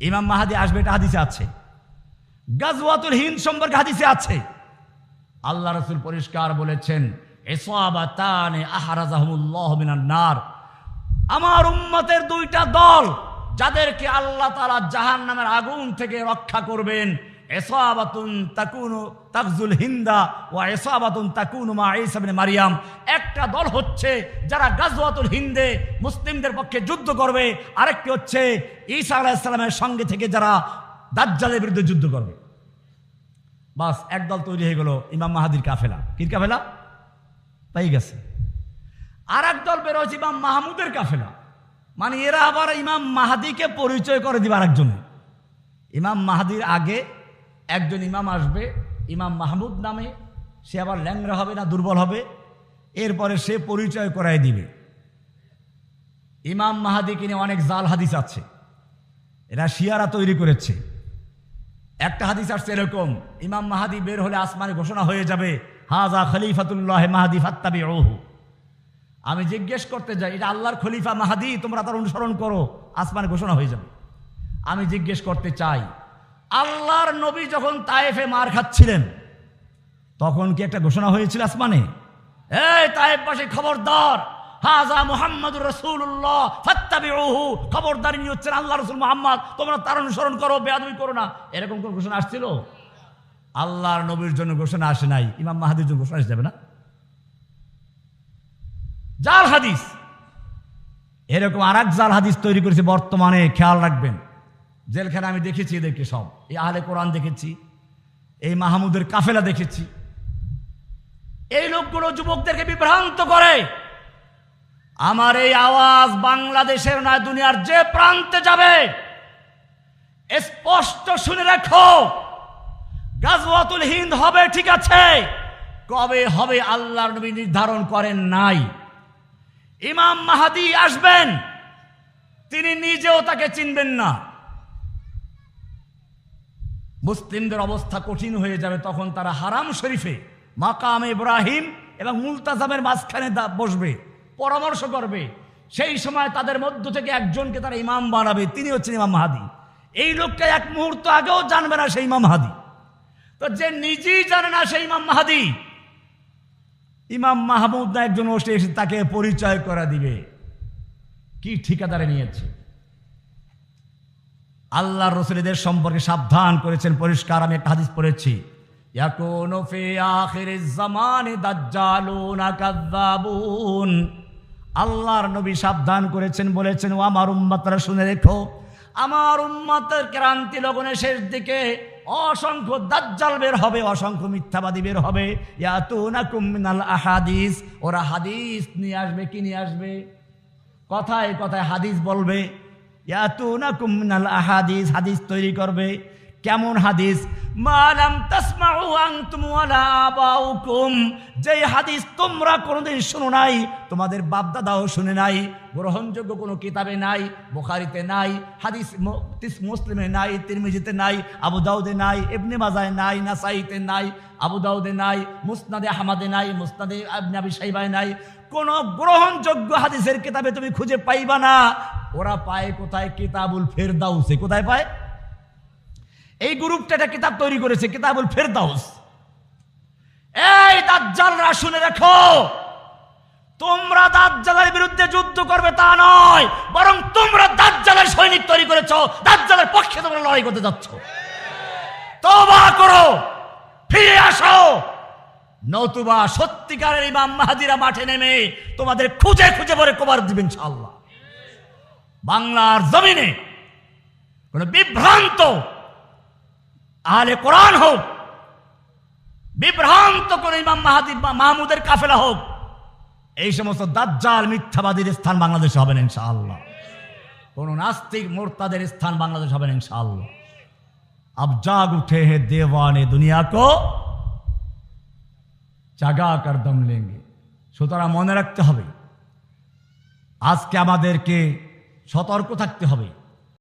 ইমাম মাহাদি আসবে, এটা হাদিসে আছে। গাজওয়াতুল হিন্দ সম্পর্কে হাদিসে আছে। আল্লাহ রসুল পরিষ্কার বলেছেন নার। আমার উম্মতের দুইটা দল, যাদেরকে আল্লাহ তাআলা জাহান্নামের আগুন থেকে রক্ষা করবেন হিন্দা মা মারিয়াম। একটা দল হচ্ছে যারা গাজওয়াতুল হিন্দে মুসলিমদের পক্ষে যুদ্ধ করবে। আরেকটি হচ্ছে ঈসা আলাইহিস সালামের সঙ্গে থেকে যারা দাজ্জালের বিরুদ্ধে যুদ্ধ করবে। বাস একদল তৈরি হয়ে গেল, ইমাম মাহাদির কাফেলা। কি কাফেলা? পাই গেছে। আর এক দল বের হয়েছে, ইমাম মাহমুদের কাফেলা। মানে এরা আবার ইমাম মাহাদিকে পরিচয় করে দিবে আরেকজনে। ইমাম মাহাদির আগে একজন ইমাম আসবে, ইমাম মাহমুদ নামে, সে আবার ল্যাংরা হবে না, দুর্বল হবে, এরপরে সে পরিচয় করায় দিবে। ইমাম মাহাদিকে নিয়ে অনেক জাল হাদিস আছে, এরা শিয়ারা তৈরি করেছে। একটা হাদিস আসছে এরকম, ইমাম মাহাদি বের হলে আসমানে ঘোষণা হয়ে যাবে হাজা খলিফাতুল্লাহ মাহাদি ফাত্তাবি ওহু আমি জিজ্ঞেস করতে যাই, এটা আল্লাহর খলিফা মাহাদি? তোমরা তার অনুসরণ করো। আসমানে ঘোষণা হয়ে যাবে। আমি জিজ্ঞেস করতে চাই আল্লাহর নবী যখন তায়েফে মার খাচ্ছিলেন, তখন কি একটা ঘোষণা হয়েছিল আসমানে? এই তায়েফ পাশে খবরদার, হাজা মোহাম্মদুর রসুল্লাহ ফাত্তাবিউহু, খবরদার ইনি হচ্ছেন আল্লাহ রসুল মোহাম্মদ। তোমরা তার অনুসরণ করো, বেয়াদবি করো না। এরকম কোন ঘোষণা আসছিল? আল্লাহর নবীর জন্য ঘোষণা আসে নাই। ইমাম মাহাদির জন্য ঘোষণা এসে যাবে না? জাল হাদিস। এরকম আর এক জাল হাদিস তৈরি করেছে বর্তমানে, খেয়াল রাখবেন। জেলখানে আমি দেখেছি এদেরকে সব। এই আহলে কোরআন দেখেছি, এই মাহমুদের কাফেলা দেখেছি। এই লোকগুলো যুবকদেরকে বিভ্রান্ত করে। আমার এই আওয়াজ বাংলাদেশের নয়, দুনিয়ার যে প্রান্তে যাবে, স্পষ্ট শুনে রাখো, গাজওয়াতুল হিন্দ হবে, ঠিক আছে। কবে হবে আল্লাহর নবী নির্ধারণ করেন নাই। ইমাম মাহাদি আসবেন, তিনি নিজেও তাকে চিনবেন না। মুসলিমদের অবস্থা কঠিন হয়ে যাবে তখন তারা হারাম শরীফে মাকাম ইব্রাহিম এবং মুলতাজামের মাঝখানে বসবে, পরামর্শ করবে। সেই সময় তাদের মধ্য থেকে একজনকে তারা ইমাম বানাবে, তিনি হচ্ছেন ইমাম মাহাদি। এই লোকটা এক মুহূর্ত আগেও জানবে না সেই ইমাম মাহাদি। তো যে নিজেই জানে না সেই ইমাম মাহাদি, ইমাম মাহমুদ না একজন বসে এসে তাকে পরিচয় করা দিবে। কি ঠিকাদারে নিয়েছে? আল্লাহ রসুলিদের সম্পর্কে সাবধান করেছেন, পরিষ্কার আমি একটা হাদিস পড়েছি। আল্লাহর নবী সাবধান করেছেন, বলেছেন, ও আমার উম্মতরা, শুনে রেখো, আমার উম্মতের ক্রান্তি লগনের শেষ দিকে অসংখ্য দাজ্জাল বের হবে, অসংখ্য মিথ্যাবাদী বের হবে। মিনাল আহাদিস। ওরা হাদিস নিয়ে আসবে, কি নিয়ে আসবে? কথায় কথায় হাদিস বলবে। ইয়াতুনাকুম মিনাল আহাদিস, হাদিস তৈরি করবে। কেমন হাদিস? মালাম তাসমাউ আনতুম ওয়ালা আবাউকুম। যেই হাদিস তোমরা কোনোদিন শুনো নাই, তোমাদের বাপদাদাও শুনে নাই, গ্রহণযোগ্য কোনো কিতাবে নাই, বুখারিতে নাই, হাদিস তিস- মুসলিমে নাই, তিরমিজিতে নাই, আবু দাউদে নাই, ইবনে মাজায় নাই, নাসাইতে নাই, আবু দাউদে নাই, মুসনাদে আহমাদে নাই, মুসনাদে ইবনে আবি শাইবায় নাই। কোন গ্রহণযোগ্য হাদিসের কিতাবে তুমি খুঁজে পাইবা না। ওরা পায় কোথায়? কিতাবুল ফেরদাউসে। কোথায় পায়? এই গ্রুপটা একটা কিতাব তৈরি করেছে, কিতাবুল ফেরদাউস। এই দাজ্জালরা শুনে রাখো। তোমরা দাজ্জালের বিরুদ্ধে যুদ্ধ করবে তা নয়, বরং তোমরা দাজ্জালের সৈনিক তৈরি করেছ, দাজ্জালের পক্ষে তোমরা লড়াই করতে যাচ্ছ। তবা করো, ফিরে আসো। নতুবা সত্যিকারের ইমাম মাহাদিরা মাঠে নেমে তোমাদের খুঁজে খুঁজে পরে কবার দিবেন ইনশাআল্লাহ। বাংলার জমিনে কোন বিভ্রান্ত আহলে কোরআন হোক বিভ্রান্ত কোন ইমাম মাহাদি বা মাহমুদের কাফেলা হোক এই সমস্ত দাজ্জাল মিথ্যাবাদীর স্থান বাংলাদেশে হবে না ইনশাআল্লাহ কোন নাস্তিক মোরতাদের স্থান বাংলাদেশ হবে না ইনশাআল্লাহ अब जाग उठे हैं देवाने दुनिया को জাগা কর দম লেঙ্গে সুতরাং মনে রাখতে হবে আজকে আমাদেরকে সতর্ক থাকতে হবে।